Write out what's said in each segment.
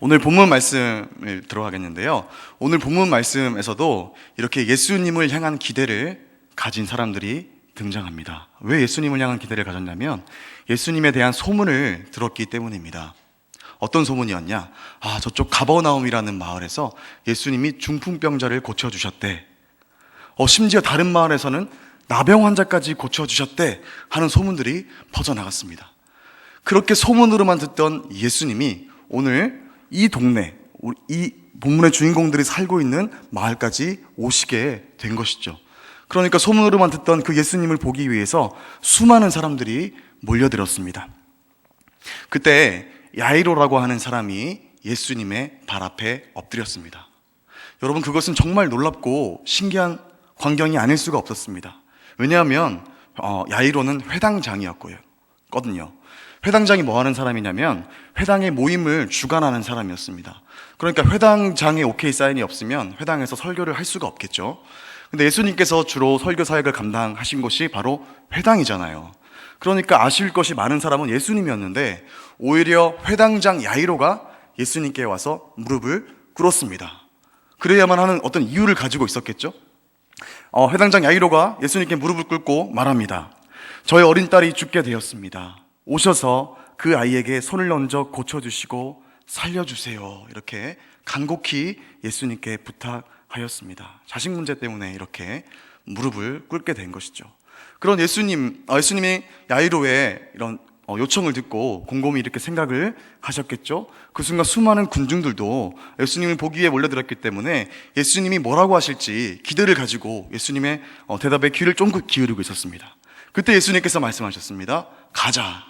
오늘 본문 말씀을 들어가겠는데요. 오늘 본문 말씀에서도 이렇게 예수님을 향한 기대를 가진 사람들이 등장합니다. 왜 예수님을 향한 기대를 가졌냐면 예수님에 대한 소문을 들었기 때문입니다. 어떤 소문이었냐? 아, 저쪽 가버나움이라는 마을에서 예수님이 중풍병자를 고쳐주셨대. 어, 심지어 다른 마을에서는 나병 환자까지 고쳐주셨대. 하는 소문들이 퍼져나갔습니다. 그렇게 소문으로만 듣던 예수님이 오늘 이 동네, 이 본문의 주인공들이 살고 있는 마을까지 오시게 된 것이죠. 그러니까 소문으로만 듣던 그 예수님을 보기 위해서 수많은 사람들이 몰려들었습니다. 그때 야이로라고 하는 사람이 예수님의 발 앞에 엎드렸습니다. 여러분, 그것은 정말 놀랍고 신기한 광경이 아닐 수가 없었습니다. 왜냐하면, 어, 야이로는 회당장이었고요. 거든요. 회당장이 뭐 하는 사람이냐면, 회당의 모임을 주관하는 사람이었습니다. 그러니까 회당장에 오케이 사인이 없으면 회당에서 설교를 할 수가 없겠죠. 근데 예수님께서 주로 설교 사역을 감당하신 곳이 바로 회당이잖아요. 그러니까 아실 것이 많은 사람은 예수님이었는데 오히려 회당장 야이로가 예수님께 와서 무릎을 꿇었습니다. 그래야만 하는 어떤 이유를 가지고 있었겠죠? 어, 회당장 야이로가 예수님께 무릎을 꿇고 말합니다. 저희 어린 딸이 죽게 되었습니다. 오셔서 그 아이에게 손을 얹어 고쳐주시고 살려주세요. 이렇게 간곡히 예수님께 부탁하였습니다. 자식 문제 때문에 이렇게 무릎을 꿇게 된 것이죠. 그런 예수님, 어, 예수님이 야이로의 이런 어, 요청을 듣고 곰곰이 이렇게 생각을 하셨겠죠. 그 순간 수많은 군중들도 예수님을 보기 위해 몰려들었기 때문에 예수님이 뭐라고 하실지 기대를 가지고 예수님의 어, 대답에 귀를 쫑긋 기울이고 있었습니다. 그때 예수님께서 말씀하셨습니다. 가자.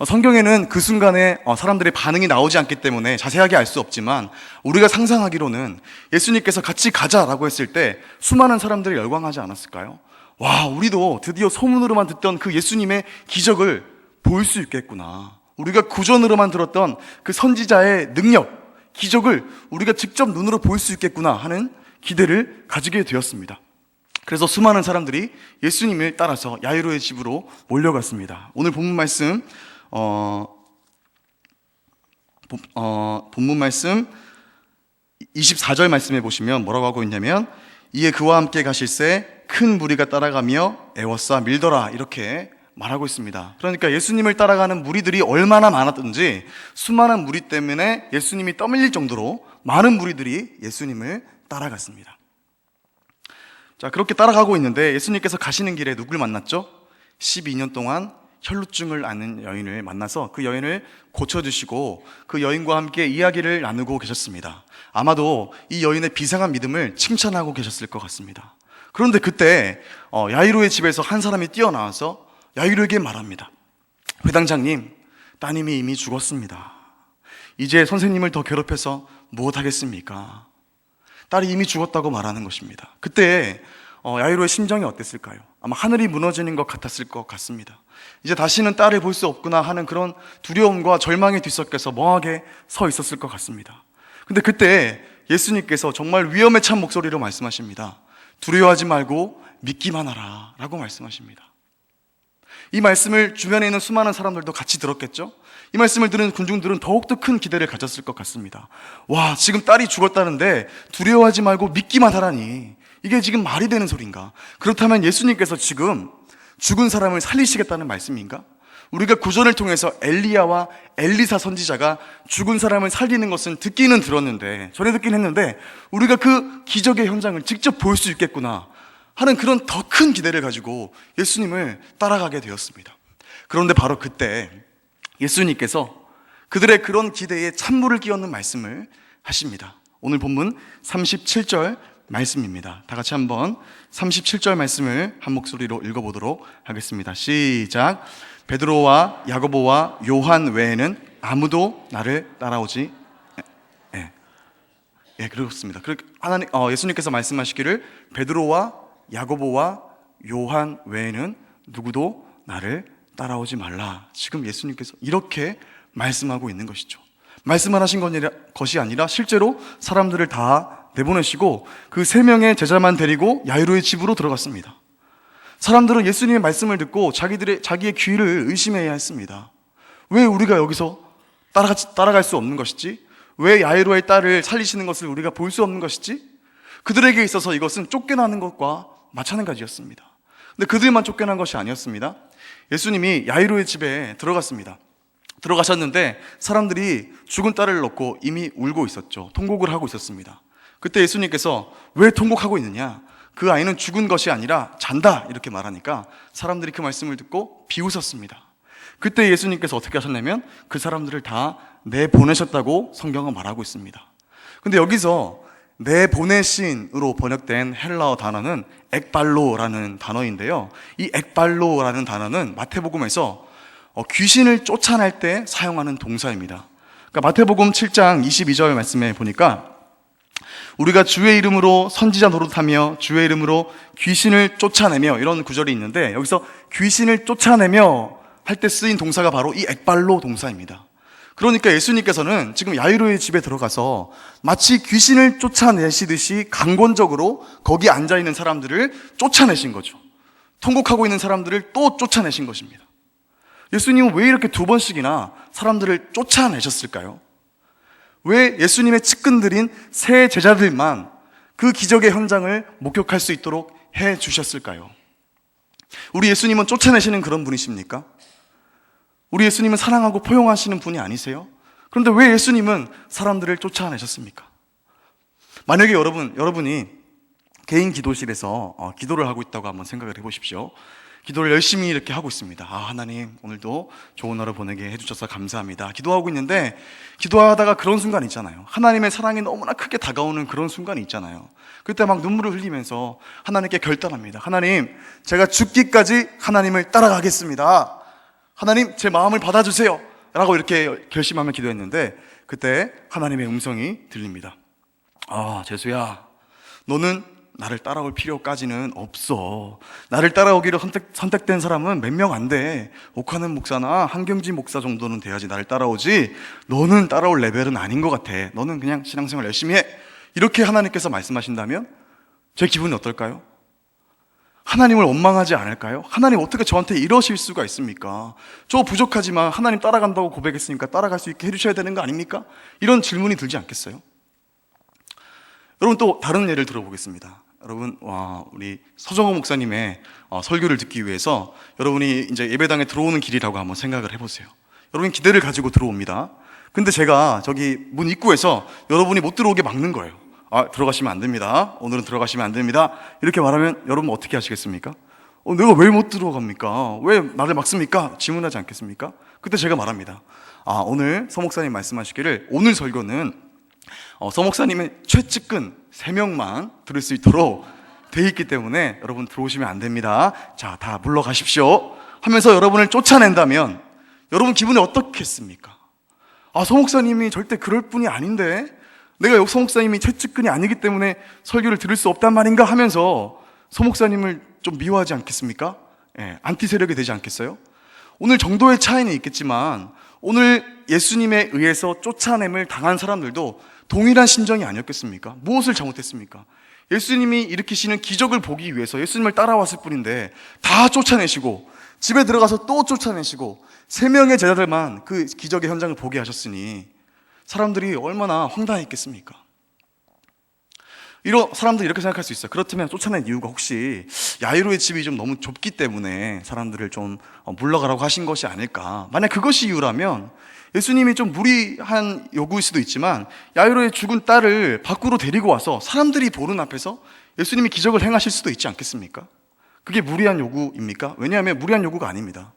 어, 성경에는 그 순간에 어, 사람들의 반응이 나오지 않기 때문에 자세하게 알 수 없지만 우리가 상상하기로는 예수님께서 같이 가자라고 했을 때 수많은 사람들이 열광하지 않았을까요? 와, 우리도 드디어 소문으로만 듣던 그 예수님의 기적을 볼 수 있겠구나. 우리가 구전으로만 들었던 그 선지자의 능력, 기적을 우리가 직접 눈으로 볼 수 있겠구나 하는 기대를 가지게 되었습니다. 그래서 수많은 사람들이 예수님을 따라서 야이로의 집으로 몰려갔습니다. 오늘 본문 말씀, 어, 본- 어, 본문 말씀 24절 말씀에 보시면 뭐라고 하고 있냐면 이에 그와 함께 가실새 큰 무리가 따라가며 애워싸 밀더라 이렇게 말하고 있습니다. 그러니까 예수님을 따라가는 무리들이 얼마나 많았든지 수많은 무리 때문에 예수님이 떠밀릴 정도로 많은 무리들이 예수님을 따라갔습니다. 자, 그렇게 따라가고 있는데 예수님께서 가시는 길에 누굴 만났죠? 12년 동안 혈루증을 앓는 여인을 만나서 그 여인을 고쳐주시고 그 여인과 함께 이야기를 나누고 계셨습니다. 아마도 이 여인의 비상한 믿음을 칭찬하고 계셨을 것 같습니다. 그런데 그때 어, 야이로의 집에서 한 사람이 뛰어나와서 야이로에게 말합니다. 회당장님, 따님이 이미 죽었습니다. 이제 선생님을 더 괴롭혀서 무엇하겠습니까? 딸이 이미 죽었다고 말하는 것입니다. 그때 어, 야이로의 심정이 어땠을까요? 아마 하늘이 무너지는 것 같았을 것 같습니다. 이제 다시는 딸을 볼 수 없구나 하는 그런 두려움과 절망에 뒤섞여서 멍하게 서 있었을 것 같습니다. 근데 그때 예수님께서 정말 위험에 찬 목소리로 말씀하십니다. 두려워하지 말고 믿기만 하라 라고 말씀하십니다. 이 말씀을 주변에 있는 수많은 사람들도 같이 들었겠죠? 이 말씀을 들은 군중들은 더욱더 큰 기대를 가졌을 것 같습니다. 와, 지금 딸이 죽었다는데 두려워하지 말고 믿기만 하라니. 이게 지금 말이 되는 소린가? 그렇다면 예수님께서 지금 죽은 사람을 살리시겠다는 말씀인가? 우리가 구전을 통해서 엘리야와 엘리사 선지자가 죽은 사람을 살리는 것은 듣기는 들었는데, 전에 듣긴 했는데, 우리가 그 기적의 현장을 직접 볼 수 있겠구나 하는 그런 더 큰 기대를 가지고 예수님을 따라가게 되었습니다. 그런데 바로 그때 예수님께서 그들의 그런 기대에 찬물을 끼얹는 말씀을 하십니다. 오늘 본문 37절 말씀입니다. 다 같이 한번 37절 말씀을 한 목소리로 읽어보도록 하겠습니다. 시작. 베드로와 야고보와 요한 외에는 아무도 나를 따라오지 예, 예, 그렇습니다. 하나님, 어, 예수님께서 말씀하시기를 베드로와 야고보와 요한 외에는 누구도 나를 따라오지 말라. 지금 예수님께서 이렇게 말씀하고 있는 것이죠. 말씀을 하신 것이 아니라 실제로 사람들을 다 내보내시고 그 세 명의 제자만 데리고 야이로의 집으로 들어갔습니다. 사람들은 예수님의 말씀을 듣고 자기들의 자기의 귀를 의심해야 했습니다. 왜 우리가 여기서 따라가, 따라갈 수 없는 것이지? 왜 야이로의 딸을 살리시는 것을 우리가 볼 수 없는 것이지? 그들에게 있어서 이것은 쫓겨나는 것과 마찬가지였습니다. 근데 그들만 쫓겨난 것이 아니었습니다. 예수님이 야이로의 집에 들어갔습니다. 들어가셨는데 사람들이 죽은 딸을 놓고 이미 울고 있었죠. 통곡을 하고 있었습니다. 그때 예수님께서 왜 통곡하고 있느냐? 그 아이는 죽은 것이 아니라 잔다. 이렇게 말하니까 사람들이 그 말씀을 듣고 비웃었습니다. 그때 예수님께서 어떻게 하셨냐면 그 사람들을 다 내보내셨다고 성경은 말하고 있습니다. 근데 여기서 내보내신으로 번역된 헬라어 단어는 액발로라는 단어인데요. 이 액발로라는 단어는 마태복음에서 어, 귀신을 쫓아낼 때 사용하는 동사입니다. 그러니까 마태복음 7장 22절 말씀에 보니까 우리가 주의 이름으로 선지자 노릇하며 주의 이름으로 귀신을 쫓아내며 이런 구절이 있는데 여기서 귀신을 쫓아내며 할 때 쓰인 동사가 바로 이 액발로 동사입니다. 그러니까 예수님께서는 지금 야이로의 집에 들어가서 마치 귀신을 쫓아내시듯이 강권적으로 거기 앉아 있는 사람들을 쫓아내신 거죠. 통곡하고 있는 사람들을 또 쫓아내신 것입니다. 예수님은 왜 이렇게 두 번씩이나 사람들을 쫓아내셨을까요? 왜 예수님의 측근들인 세 제자들만 그 기적의 현장을 목격할 수 있도록 해 주셨을까요? 우리 예수님은 쫓아내시는 그런 분이십니까? 우리 예수님은 사랑하고 포용하시는 분이 아니세요? 그런데 왜 예수님은 사람들을 쫓아내셨습니까? 만약에 여러분, 여러분이 개인 기도실에서 어, 기도를 하고 있다고 한번 생각을 해보십시오. 기도를 열심히 이렇게 하고 있습니다. 아, 하나님, 오늘도 좋은 하루 보내게 해주셔서 감사합니다. 기도하고 있는데, 기도하다가 그런 순간 있잖아요. 하나님의 사랑이 너무나 크게 다가오는 그런 순간이 있잖아요. 그때 막 눈물을 흘리면서 하나님께 결단합니다. 하나님, 제가 죽기까지 하나님을 따라가겠습니다. 하나님, 제 마음을 받아주세요. 라고 이렇게 결심하며 기도했는데, 그때 하나님의 음성이 들립니다. 아, 재수야. 너는 나를 따라올 필요까지는 없어. 나를 따라오기로 선택, 선택 된 사람은 몇 명 안 돼. 옥하는 목사나 한경지 목사 정도는 돼야지 나를 따라오지. 너는 따라올 레벨은 아닌 것 같아. 너는 그냥 신앙생활 열심히 해. 이렇게 하나님께서 말씀하신다면 제 기분이 어떨까요? 하나님을 원망하지 않을까요? 하나님 어떻게 저한테 이러실 수가 있습니까? 저 부족하지만 하나님 따라간다고 고백했으니까 따라갈 수 있게 해주셔야 되는 거 아닙니까? 이런 질문이 들지 않겠어요? 여러분 또 다른 예를 들어보겠습니다. 여러분, 와, 우리 서정호 목사님의 어, 설교를 듣기 위해서 여러분이 이제 예배당에 들어오는 길이라고 한번 생각을 해보세요. 여러분 기대를 가지고 들어옵니다. 근데 제가 저기 문 입구에서 여러분이 못 들어오게 막는 거예요. 아, 들어가시면 안 됩니다. 오늘은 들어가시면 안 됩니다. 이렇게 말하면 여러분 어떻게 하시겠습니까? 어, 내가 왜 못 들어갑니까? 왜 나를 막습니까? 질문하지 않겠습니까? 그때 제가 말합니다. 아, 오늘 서목사님 말씀하시기를 오늘 설교는 어, 서목사님의 최측근 3명만 들을 수 있도록 돼 있기 때문에 여러분 들어오시면 안 됩니다. 자, 다 물러가십시오. 하면서 여러분을 쫓아낸다면 여러분 기분이 어떻겠습니까? 아, 서목사님이 절대 그럴 분이 아닌데 내가 여기 서목사님이 최측근이 아니기 때문에 설교를 들을 수 없단 말인가 하면서 서목사님을 좀 미워하지 않겠습니까? 예, 안티 세력이 되지 않겠어요? 오늘 정도의 차이는 있겠지만 오늘 예수님에 의해서 쫓아냄을 당한 사람들도 동일한 심정이 아니었겠습니까? 무엇을 잘못했습니까? 예수님이 일으키시는 기적을 보기 위해서 예수님을 따라왔을 뿐인데 다 쫓아내시고 집에 들어가서 또 쫓아내시고 세 명의 제자들만 그 기적의 현장을 보게 하셨으니 사람들이 얼마나 황당했겠습니까? 이런 사람들이 이렇게 생각할 수 있어요. 그렇다면 쫓아낸 이유가 혹시 야이로의 집이 좀 너무 좁기 때문에 사람들을 좀 어, 물러가라고 하신 것이 아닐까? 만약 그것이 이유라면 예수님이 좀 무리한 요구일 수도 있지만 야이로의 죽은 딸을 밖으로 데리고 와서 사람들이 보는 앞에서 예수님이 기적을 행하실 수도 있지 않겠습니까? 그게 무리한 요구입니까? 왜냐하면 무리한 요구가 아닙니다.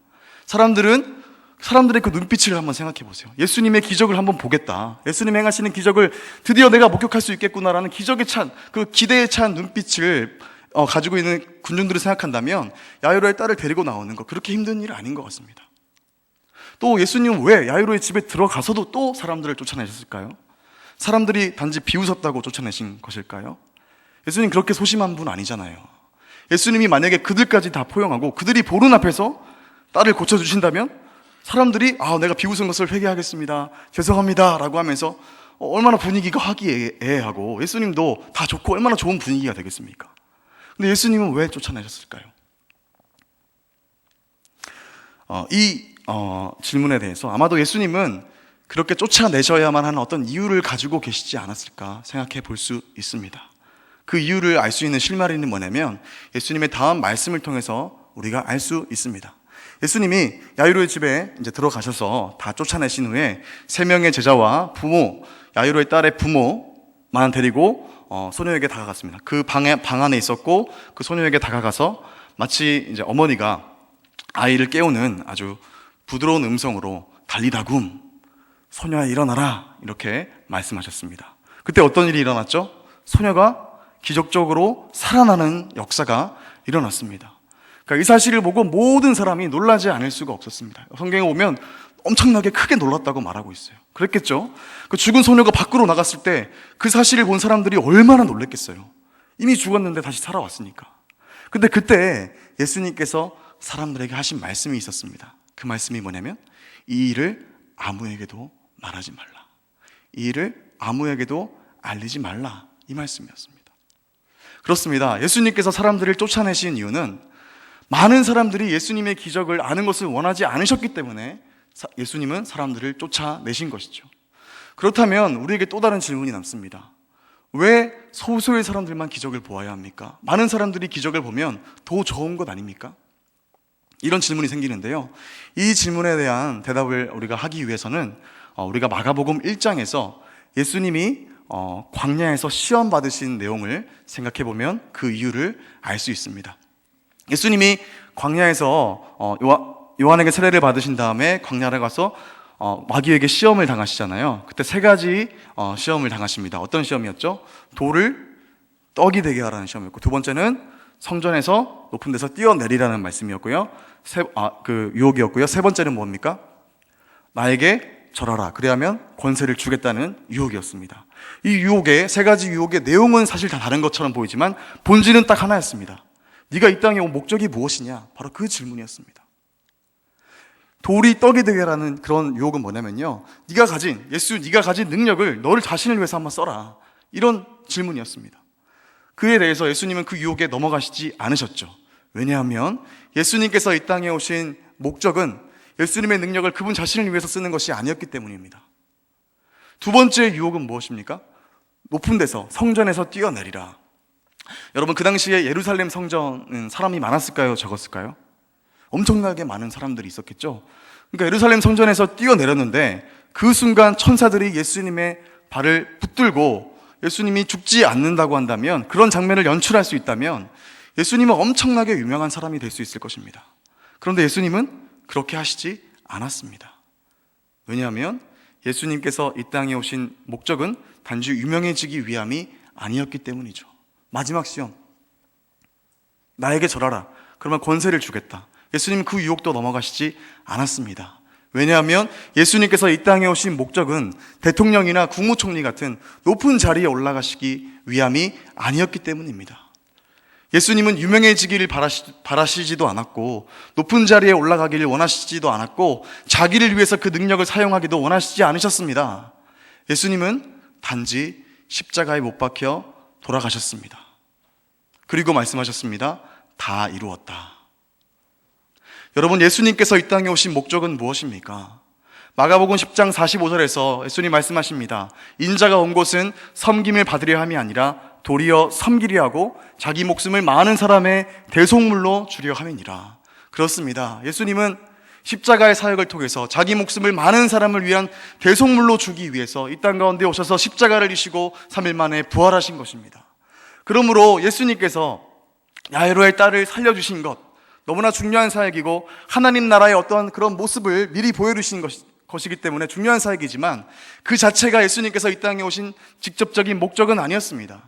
사람들은 사람들의 그 눈빛을 한번 생각해 보세요. 예수님의 기적을 한번 보겠다. 예수님 행하시는 기적을 드디어 내가 목격할 수 있겠구나라는 기적에 찬, 그 기대에 찬 눈빛을 어, 가지고 있는 군중들을 생각한다면 야이로의 딸을 데리고 나오는 거 그렇게 힘든 일 아닌 것 같습니다. 또 예수님은 왜 야이로의 집에 들어가서도 또 사람들을 쫓아내셨을까요? 사람들이 단지 비웃었다고 쫓아내신 것일까요? 예수님 그렇게 소심한 분 아니잖아요. 예수님이 만약에 그들까지 다 포용하고 그들이 보는 앞에서 딸을 고쳐주신다면 사람들이 아 내가 비웃은 것을 회개하겠습니다. 죄송합니다. 라고 하면서 어, 얼마나 분위기가 화기애애하고 예수님도 다 좋고 얼마나 좋은 분위기가 되겠습니까? 근데 예수님은 왜 쫓아내셨을까요? 어, 이 어, 질문에 대해서 아마도 예수님은 그렇게 쫓아내셔야만 하는 어떤 이유를 가지고 계시지 않았을까 생각해 볼 수 있습니다. 그 이유를 알 수 있는 실마리는 뭐냐면 예수님의 다음 말씀을 통해서 우리가 알 수 있습니다. 예수님이 야이로의 집에 이제 들어가셔서 다 쫓아내신 후에 세 명의 제자와 부모, 야이로의 딸의 부모만 데리고 어, 소녀에게 다가갔습니다. 그 방에 방 안에 있었고 그 소녀에게 다가가서 마치 이제 어머니가 아이를 깨우는 아주 부드러운 음성으로 달리다굼 소녀야 일어나라 이렇게 말씀하셨습니다. 그때 어떤 일이 일어났죠? 소녀가 기적적으로 살아나는 역사가 일어났습니다. 그러니까 이 사실을 보고 모든 사람이 놀라지 않을 수가 없었습니다. 성경에 오면 엄청나게 크게 놀랐다고 말하고 있어요. 그랬겠죠? 그 죽은 소녀가 밖으로 나갔을 때 그 사실을 본 사람들이 얼마나 놀랬겠어요. 이미 죽었는데 다시 살아왔으니까. 근데 그때 예수님께서 사람들에게 하신 말씀이 있었습니다. 그 말씀이 뭐냐면 이 일을 아무에게도 말하지 말라. 이 일을 아무에게도 알리지 말라. 이 말씀이었습니다. 그렇습니다. 예수님께서 사람들을 쫓아내신 이유는 많은 사람들이 예수님의 기적을 아는 것을 원하지 않으셨기 때문에 사- 예수님은 사람들을 쫓아내신 것이죠. 그렇다면 우리에게 또 다른 질문이 남습니다. 왜 소수의 사람들만 기적을 보아야 합니까? 많은 사람들이 기적을 보면 더 좋은 것 아닙니까? 이런 질문이 생기는데요. 이 질문에 대한 대답을 우리가 하기 위해서는 어, 우리가 마가복음 1장에서 예수님이 어, 광야에서 시험 받으신 내용을 생각해 보면 그 이유를 알 수 있습니다. 예수님이 광야에서 어, 요한, 요한에게 세례를 받으신 다음에 광야를 가서 어, 마귀에게 시험을 당하시잖아요. 그때 세 가지 어, 시험을 당하십니다. 어떤 시험이었죠? 돌을 떡이 되게 하라는 시험이었고 두 번째는 성전에서 높은 데서 뛰어내리라는 말씀이었고요. 세, 아, 그 유혹이었고요. 세 번째는 뭡니까? 나에게 절하라. 그래야면 권세를 주겠다는 유혹이었습니다. 이 유혹의 세 가지 유혹의 내용은 사실 다 다른 것처럼 보이지만 본질은 딱 하나였습니다. 네가 이 땅에 온 목적이 무엇이냐? 바로 그 질문이었습니다. 돌이 떡이 되게라는 그런 유혹은 뭐냐면요. 네가 가진 예수 네가 가진 능력을 너를 자신을 위해서 한번 써라. 이런 질문이었습니다. 그에 대해서 예수님은 그 유혹에 넘어가시지 않으셨죠. 왜냐하면 예수님께서 이 땅에 오신 목적은 예수님의 능력을 그분 자신을 위해서 쓰는 것이 아니었기 때문입니다. 두 번째 유혹은 무엇입니까? 높은 데서 성전에서 뛰어내리라. 여러분 그 당시에 예루살렘 성전은 사람이 많았을까요? 적었을까요? 엄청나게 많은 사람들이 있었겠죠. 그러니까 예루살렘 성전에서 뛰어내렸는데 그 순간 천사들이 예수님의 발을 붙들고 예수님이 죽지 않는다고 한다면 그런 장면을 연출할 수 있다면 예수님은 엄청나게 유명한 사람이 될 수 있을 것입니다. 그런데 예수님은 그렇게 하시지 않았습니다. 왜냐하면 예수님께서 이 땅에 오신 목적은 단지 유명해지기 위함이 아니었기 때문이죠. 마지막 시험. 나에게 절하라. 그러면 권세를 주겠다. 예수님은 그 유혹도 넘어가시지 않았습니다. 왜냐하면 예수님께서 이 땅에 오신 목적은 대통령이나 국무총리 같은 높은 자리에 올라가시기 위함이 아니었기 때문입니다. 예수님은 유명해지기를 바라시, 지도 않았고 높은 자리에 올라가기를 원하시지도 않았고 자기를 위해서 그 능력을 사용하기도 원하시지 않으셨습니다. 예수님은 단지 십자가에 못 박혀 돌아가셨습니다. 그리고 말씀하셨습니다. 다 이루었다. 여러분 예수님께서 이 땅에 오신 목적은 무엇입니까? 마가복음 10장 45절에서 예수님 말씀하십니다. 인자가 온 곳은 섬김을 받으려 함이 아니라 도리어 섬기려 하고 자기 목숨을 많은 사람의 대속물로 주려 함이니라. 그렇습니다. 예수님은 십자가의 사역을 통해서 자기 목숨을 많은 사람을 위한 대속물로 주기 위해서 이 땅 가운데 오셔서 십자가를 이시고 3일 만에 부활하신 것입니다. 그러므로 예수님께서 야이로의 딸을 살려주신 것, 너무나 중요한 사역이고 하나님 나라의 어떤 그런 모습을 미리 보여주신 것, 것이기 때문에 중요한 사역이지만 그 자체가 예수님께서 이 땅에 오신 직접적인 목적은 아니었습니다.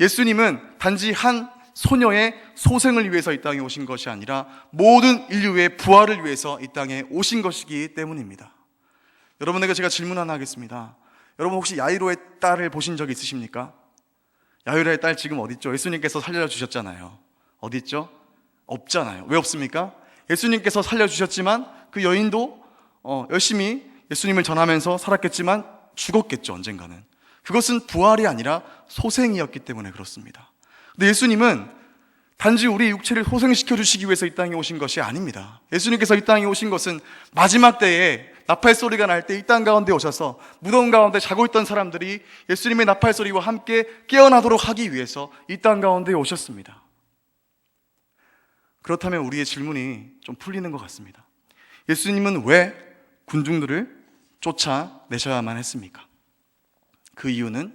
예수님은 단지 한 소녀의 소생을 위해서 이 땅에 오신 것이 아니라 모든 인류의 부활을 위해서 이 땅에 오신 것이기 때문입니다. 여러분에게 제가 질문 하나 하겠습니다. 여러분 혹시 야이로의 딸을 보신 적 있으십니까? 야이로의 딸 지금 어디 있죠? 예수님께서 살려주셨잖아요. 어디 있죠? 없잖아요. 왜 없습니까? 예수님께서 살려주셨지만 그 여인도 어, 열심히 예수님을 전하면서 살았겠지만 죽었겠죠, 언젠가는. 그것은 부활이 아니라 소생이었기 때문에 그렇습니다. 근데 예수님은 단지 우리 육체를 소생시켜 주시기 위해서 이 땅에 오신 것이 아닙니다. 예수님께서 이 땅에 오신 것은 마지막 때에 나팔 소리가 날 때 이 땅 가운데 오셔서 무덤 가운데 자고 있던 사람들이 예수님의 나팔 소리와 함께 깨어나도록 하기 위해서 이 땅 가운데 오셨습니다. 그렇다면 우리의 질문이 좀 풀리는 것 같습니다. 예수님은 왜 군중들을 쫓아내셔야만 했습니까? 그 이유는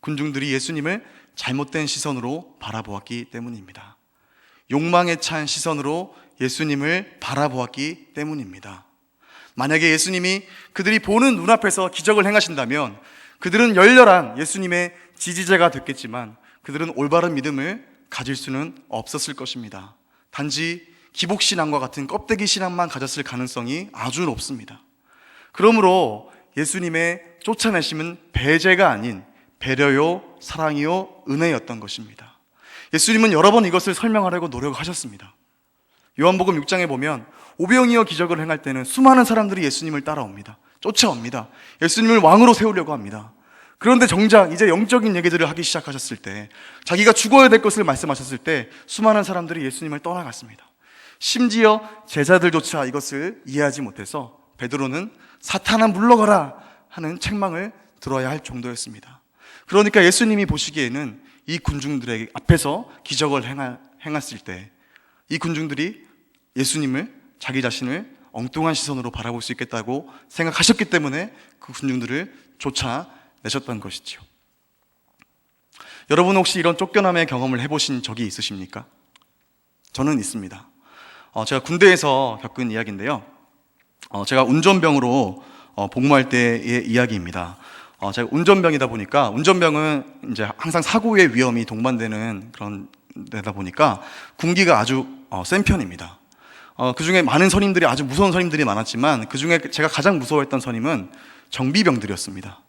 군중들이 예수님을 잘못된 시선으로 바라보았기 때문입니다. 욕망에 찬 시선으로 예수님을 바라보았기 때문입니다. 만약에 예수님이 그들이 보는 눈앞에서 기적을 행하신다면 그들은 열렬한 예수님의 지지자가 됐겠지만 그들은 올바른 믿음을 가질 수는 없었을 것입니다. 단지 기복신앙과 같은 껍데기 신앙만 가졌을 가능성이 아주 높습니다. 그러므로 예수님의 쫓아내심은 배제가 아닌 배려요, 사랑이요, 은혜였던 것입니다. 예수님은 여러 번 이것을 설명하려고 노력하셨습니다. 요한복음 6장에 보면 오병이어 기적을 행할 때는 수많은 사람들이 예수님을 따라옵니다. 쫓아옵니다. 예수님을 왕으로 세우려고 합니다. 그런데 정작 이제 영적인 얘기들을 하기 시작하셨을 때 자기가 죽어야 될 것을 말씀하셨을 때 수많은 사람들이 예수님을 떠나갔습니다. 심지어 제자들조차 이것을 이해하지 못해서 베드로는 사탄아 물러가라 하는 책망을 들어야 할 정도였습니다. 그러니까 예수님이 보시기에는 이 군중들에게 앞에서 기적을 행하, 행했을 때 이 군중들이 예수님을 자기 자신을 엉뚱한 시선으로 바라볼 수 있겠다고 생각하셨기 때문에 그 군중들을 쫓아내셨던 것이죠. 여러분 혹시 이런 쫓겨남의 경험을 해보신 적이 있으십니까? 저는 있습니다. 어, 제가 군대에서 겪은 이야기인데요. 어, 제가 운전병으로 어, 복무할 때의 이야기입니다. 어, 제가 운전병이다 보니까 운전병은 이제 항상 사고의 위험이 동반되는 그런 데다 보니까 군기가 아주 어, 센 편입니다. 어, 그 중에 많은 선임들이 아주 무서운 선임들이 많았지만 그 중에 제가 가장 무서워했던 선임은 정비병들이었습니다.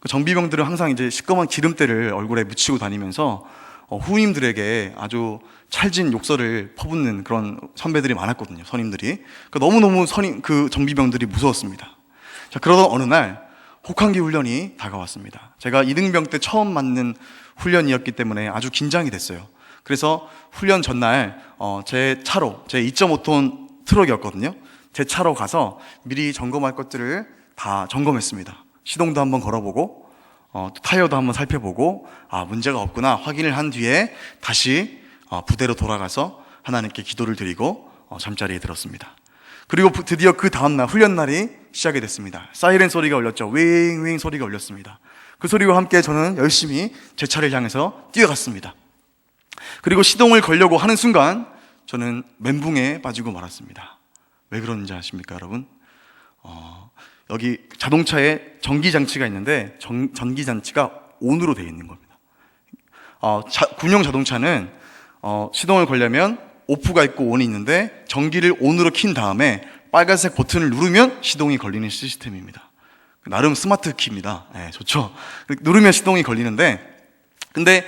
그 정비병들은 항상 이제 시꺼먼 기름때를 얼굴에 묻히고 다니면서 어, 후임들에게 아주 찰진 욕설을 퍼붓는 그런 선배들이 많았거든요. 선임들이. 그 너무너무 선임, 그 정비병들이 무서웠습니다. 자, 그러던 어느 날 혹한기 훈련이 다가왔습니다. 제가 이등병 때 처음 맞는 훈련이었기 때문에 아주 긴장이 됐어요. 그래서 훈련 전날 어, 제 차로 제 2.5톤 트럭이었거든요. 제 차로 가서 미리 점검할 것들을 다 점검했습니다. 시동도 한번 걸어보고 어, 타이어도 한번 살펴보고 아 문제가 없구나 확인을 한 뒤에 다시 어, 부대로 돌아가서 하나님께 기도를 드리고 어, 잠자리에 들었습니다. 그리고 부- 드디어 그 다음날 훈련 날이 시작이 됐습니다. 사이렌 소리가 울렸죠. 윙윙 소리가 울렸습니다. 그 소리와 함께 저는 열심히 제 차를 향해서 뛰어갔습니다. 그리고 시동을 걸려고 하는 순간 저는 멘붕에 빠지고 말았습니다. 왜 그런지 아십니까, 여러분? 어, 여기 자동차에 전기 장치가 있는데 전, 전기 장치가 온으로 되어 있는 겁니다. 어, 자- 군용 자동차는 어, 시동을 걸려면 오프가 있고 온이 있는데 전기를 온으로 킨 다음에 빨간색 버튼을 누르면 시동이 걸리는 시스템입니다. 나름 스마트 키입니다. 네, 좋죠. 누르면 시동이 걸리는데 근데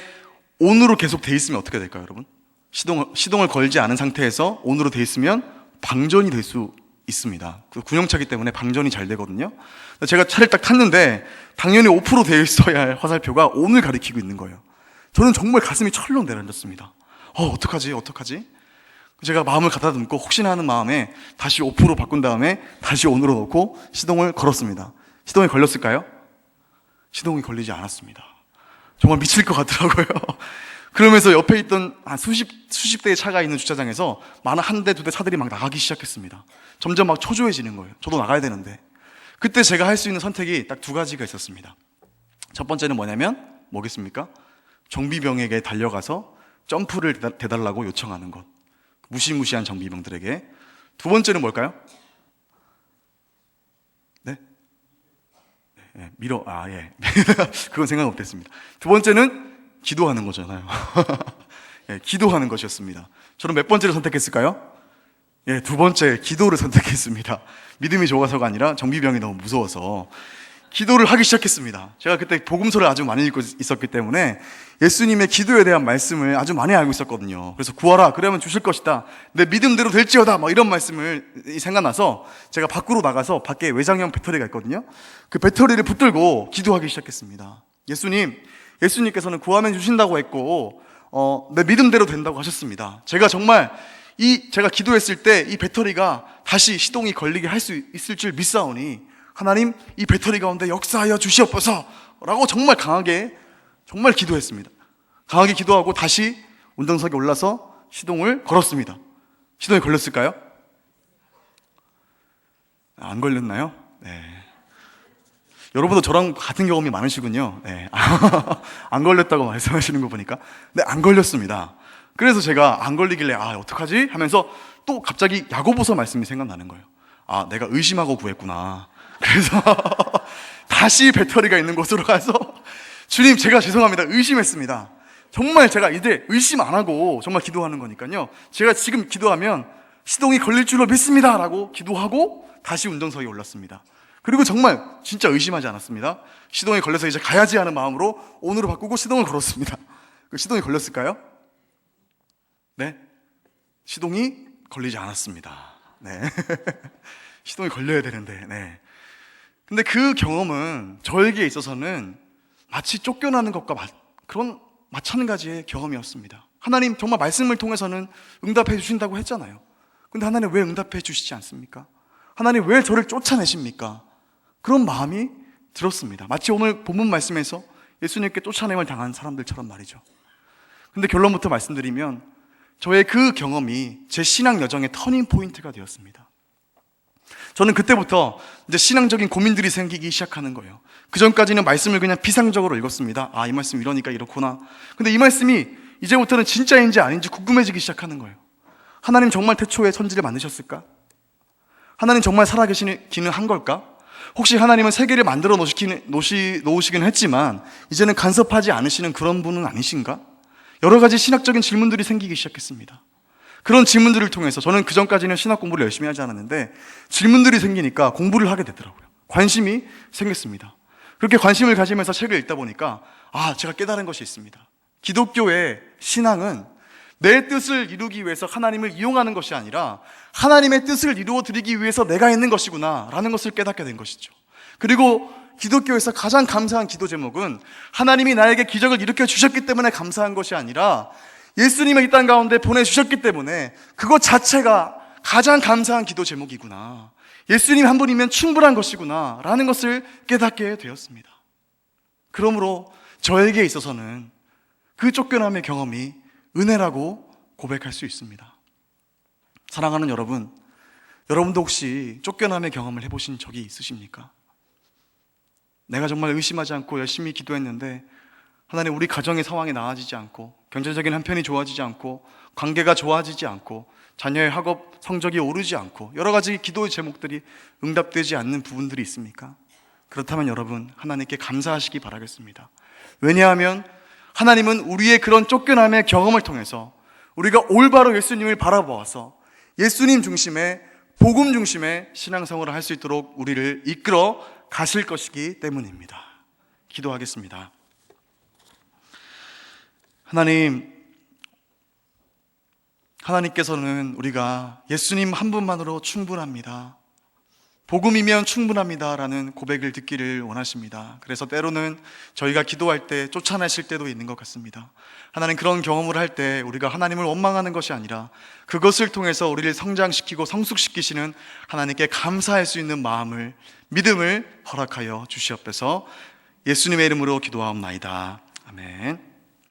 온으로 계속 돼 있으면 어떻게 될까요, 여러분? 시동, 시동을 걸지 않은 상태에서 온으로 돼 있으면 방전이 될 수 있습니다. 그 군용차기 때문에 방전이 잘 되거든요. 제가 차를 딱 탔는데 당연히 오프로 되어 있어야 할 화살표가 온을 가리키고 있는 거예요. 저는 정말 가슴이 철렁 내려앉았습니다. 어, 어떡하지? 어떡하지? 제가 마음을 가다듬고 혹시나 하는 마음에 다시 오프로 바꾼 다음에 다시 온으로 놓고 시동을 걸었습니다. 시동이 걸렸을까요? 시동이 걸리지 않았습니다. 정말 미칠 것 같더라고요. 그러면서 옆에 있던 한 수십, 수십 대의 차가 있는 주차장에서 많은 한 대, 두 대 차들이 막 나가기 시작했습니다. 점점 막 초조해지는 거예요. 저도 나가야 되는데. 그때 제가 할 수 있는 선택이 딱 두 가지가 있었습니다. 첫 번째는 뭐냐면, 뭐겠습니까? 정비병에게 달려가서 점프를 대달라고 요청하는 것. 무시무시한 정비병들에게. 두 번째는 뭘까요? 네, 밀어, 아, 예. 그건 생각 못 했습니다. 두 번째는 기도하는 거잖아요. 예, 기도하는 것이었습니다. 저는 몇 번째를 선택했을까요? 예, 두 번째, 기도를 선택했습니다. 믿음이 좋아서가 아니라 정비병이 너무 무서워서 기도를 하기 시작했습니다. 제가 그때 복음서를 아주 많이 읽고 있었기 때문에 예수님의 기도에 대한 말씀을 아주 많이 알고 있었거든요. 그래서 구하라, 그러면 주실 것이다. 내 믿음대로 될지어다. 막 이런 말씀을 생각나서 제가 밖으로 나가서 밖에 외장형 배터리가 있거든요. 그 배터리를 붙들고 기도하기 시작했습니다. 예수님, 예수님께서는 구하면 주신다고 했고, 어, 내 믿음대로 된다고 하셨습니다. 제가 정말 이 제가 기도했을 때 이 배터리가 다시 시동이 걸리게 할 수 있을 줄 믿사오니 하나님 이 배터리 가운데 역사하여 주시옵소서 라고 정말 강하게 정말 기도했습니다. 강하게 기도하고 다시 운동석에 올라서 시동을 걸었습니다. 시동이 걸렸을까요? 안 걸렸나요? 네. 여러분도 저랑 같은 경험이 많으시군요. 네. 안 걸렸다고 말씀하시는 거 보니까. 네, 안 걸렸습니다. 그래서 제가 안 걸리길래, 아, 어떡하지? 하면서 또 갑자기 야고보서 말씀이 생각나는 거예요. 아, 내가 의심하고 구했구나. 그래서 다시 배터리가 있는 곳으로 가서 주님, 제가 죄송합니다. 의심했습니다. 정말 제가 이제 의심 안 하고 정말 기도하는 거니까요. 제가 지금 기도하면 시동이 걸릴 줄로 믿습니다. 라고 기도하고 다시 운전석에 올랐습니다. 그리고 정말 진짜 의심하지 않았습니다. 시동이 걸려서 이제 가야지 하는 마음으로 온으로 바꾸고 시동을 걸었습니다. 그 시동이 걸렸을까요? 네. 시동이 걸리지 않았습니다. 네. 시동이 걸려야 되는데, 네. 근데 그 경험은 저에게 있어서는 마치 쫓겨나는 것과 마- 그런 마찬가지의 경험이었습니다. 하나님 정말 말씀을 통해서는 응답해 주신다고 했잖아요. 근데 하나님 왜 응답해 주시지 않습니까? 하나님 왜 저를 쫓아내십니까? 그런 마음이 들었습니다. 마치 오늘 본문 말씀에서 예수님께 쫓아냄을 당한 사람들처럼 말이죠. 근데 결론부터 말씀드리면 저의 그 경험이 제 신앙 여정의 터닝 포인트가 되었습니다. 저는 그때부터 이제 신앙적인 고민들이 생기기 시작하는 거예요. 그 전까지는 말씀을 그냥 비상적으로 읽었습니다. 아, 이 말씀 이러니까 이렇구나. 근데 이 말씀이 이제부터는 진짜인지 아닌지 궁금해지기 시작하는 거예요. 하나님 정말 태초에 천지를 만드셨을까? 하나님 정말 살아계시기는 한 걸까? 혹시 하나님은 세계를 만들어 놓으시긴 했지만, 이제는 간섭하지 않으시는 그런 분은 아니신가? 여러 가지 신학적인 질문들이 생기기 시작했습니다. 그런 질문들을 통해서 저는 그 전까지는 신학 공부를 열심히 하지 않았는데 질문들이 생기니까 공부를 하게 되더라고요. 관심이 생겼습니다. 그렇게 관심을 가지면서 책을 읽다 보니까 아, 제가 깨달은 것이 있습니다. 기독교의 신앙은 내 뜻을 이루기 위해서 하나님을 이용하는 것이 아니라 하나님의 뜻을 이루어 드리기 위해서 내가 있는 것이구나 라는 것을 깨닫게 된 것이죠. 그리고 기독교에서 가장 감사한 기도 제목은 하나님이 나에게 기적을 일으켜 주셨기 때문에 감사한 것이 아니라 예수님을 이 땅 가운데 보내주셨기 때문에 그것 자체가 가장 감사한 기도 제목이구나. 예수님 한 분이면 충분한 것이구나. 라는 것을 깨닫게 되었습니다. 그러므로 저에게 있어서는 그 쫓겨남의 경험이 은혜라고 고백할 수 있습니다. 사랑하는 여러분, 여러분도 혹시 쫓겨남의 경험을 해보신 적이 있으십니까? 내가 정말 의심하지 않고 열심히 기도했는데 하나님 우리 가정의 상황이 나아지지 않고 경제적인 한편이 좋아지지 않고 관계가 좋아지지 않고 자녀의 학업 성적이 오르지 않고 여러 가지 기도의 제목들이 응답되지 않는 부분들이 있습니까? 그렇다면 여러분 하나님께 감사하시기 바라겠습니다. 왜냐하면 하나님은 우리의 그런 쫓겨남의 경험을 통해서 우리가 올바로 예수님을 바라보아서 예수님 중심의 복음 중심의 신앙생활을 할 수 있도록 우리를 이끌어 가실 것이기 때문입니다. 기도하겠습니다. 하나님, 하나님께서는 우리가 예수님 한 분만으로 충분합니다. 복음이면 충분합니다 라는 고백을 듣기를 원하십니다. 그래서 때로는 저희가 기도할 때 쫓아내실 때도 있는 것 같습니다. 하나님 그런 경험을 할 때 우리가 하나님을 원망하는 것이 아니라 그것을 통해서 우리를 성장시키고 성숙시키시는 하나님께 감사할 수 있는 마음을 믿음을 허락하여 주시옵소서. 예수님의 이름으로 기도하옵나이다. 아멘.